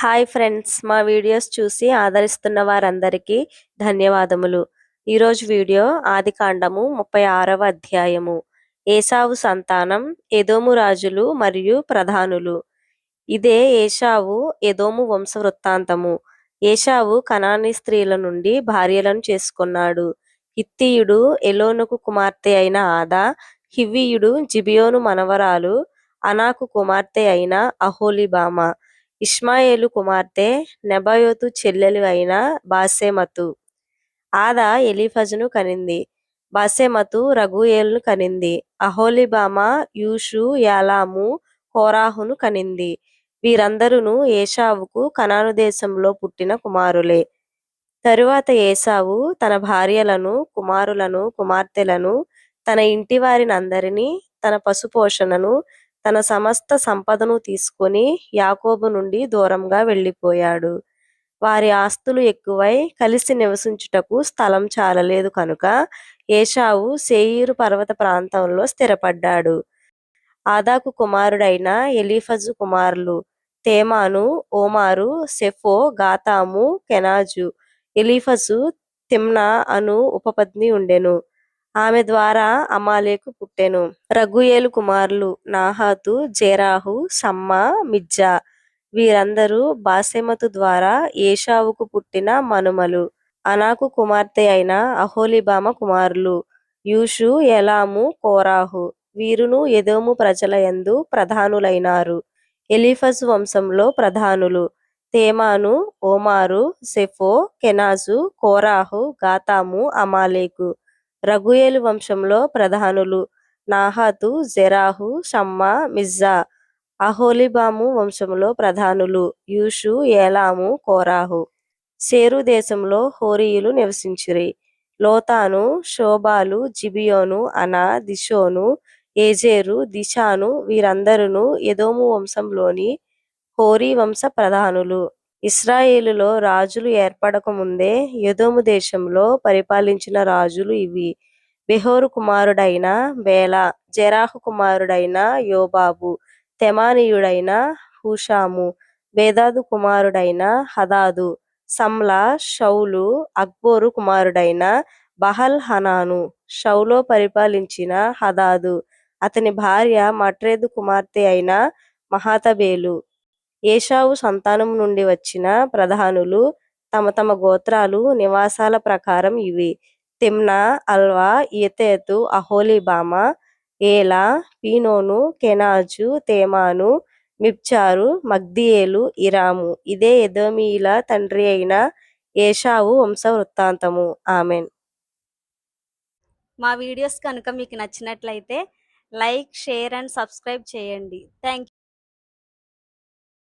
Hi friends మా videos చూసి ఆదరిస్తున్న వారందరికీ ధన్యవాదములు. ఈరోజు వీడియో ఆదికాండము ముప్పై ఆరవ అధ్యాయము. ఏసావు సంతానం ఎదోము రాజులు మరియు ప్రధానులు. ఇదే ఏషావు ఎదోము వంశ వృత్తాంతము ఏషావు కనాని స్త్రీల నుండి భార్యలను చేసుకున్నాడు. హిత్తీయుడు ఎలోనుకు కుమార్తె అయిన ఆదా హివ్వీయుడు జిబియోను మనవరాలు అనాకు కుమార్తె అయిన అహోలిబామా ఇష్మాయేలు కుమార్తె నెబయోతు చెల్లెలు అయిన బాసెమతు ఆదా ఎలీఫజును కనింది. బాసెమతు రఘుయేలును కనింది. అహోలిబామ యూషు యాలాము కోరాహును కనింది. వీరందరును ఏషావుకు కనాను దేశంలో పుట్టిన కుమారులే. తరువాత ఏసావు తన భార్యలను కుమారులను కుమార్తెలను తన ఇంటి వారిని అందరినీ తన పశుపోషణను తన సమస్త సంపదను తీసుకొని యాకోబు నుండి దూరంగా వెళ్ళిపోయాడు. వారి ఆస్తులు ఎక్కువై కలిసి నివసించుటకు స్థలం చాలలేదు కనుక ఏషావు సేయూరు పర్వత ప్రాంతంలో స్థిరపడ్డాడు. ఆదాకు కుమారుడైన ఎలీఫజు కుమారులు Teman Omar Zepho Gatam Kenaz Eliphaz Timna అను ఉపపత్ని ఉండెను. ఆమె ద్వారా అమాలేకు పుట్టెను. రఘుయేలు కుమారులు నాహాతు జేరాహు సమ్మా మిజ్జా వీరందరూ బాసెమతు ద్వారా ఏషావుకు పుట్టిన మనుమలు. అనాకు కుమార్తె అయిన అహోలిబామ కుమారులు యూషు ఎలాము కోరాహు వీరును ఎదోము ప్రజల యందు ప్రధానులైనారు. ఎలిఫస్ వంశంలో ప్రధానులు తేమాను ఓమారు సెఫో కెనాజు కోరాహు గాతాము అమాలేకు రఘుయేలు వంశంలో ప్రధానులు నాహాతు జెరాహు షమ్మా మిజ్జా అహోలిబాము వంశంలో ప్రధానులు యూషు ఏలాము కోరాహు. సేరు దేశంలో హోరీయులు నివసించిరి. లోతాను శోభాలు జిబియోను అనా దిషోను ఏజేరు దిషాను వీరందరును ఎదోము వంశంలోని హోరీ వంశ ప్రధానులు. ఇస్రాయేలులో రాజులు ఏర్పడక ముందే యదోము దేశంలో పరిపాలించిన రాజులు ఇవి. బెహోరు కుమారుడైన బేల జెరాహు కుమారుడైన యోబాబు తెమానీయుడైన హుషాము బేదాదు కుమారుడైన హదాదు సమ్లా షౌలు అక్బోరు కుమారుడైన బహల్ హనాను షౌలో పరిపాలించిన హదాదు. అతని భార్య మట్రేదు కుమార్తె అయిన మహాతబేలు. ఏషావు సంతానం నుండి వచ్చిన ప్రధానులు తమ తమ గోత్రాలు నివాసాల ప్రకారం ఇవి. తిమ్నా అల్వా యెతేతు అహోలిబామ ఏలా పీనోను కెనాజు తేమాను మిప్చారు మగ్దియేలు ఇరాము. ఇదే ఎదోమీయుల తండ్రి అయిన ఏషావు వంశ వృత్తాంతము ఆమెన్. మా వీడియోస్ కనుక మీకు నచ్చినట్లయితే లైక్ షేర్ అండ్ సబ్స్క్రైబ్ చేయండి. థ్యాంక్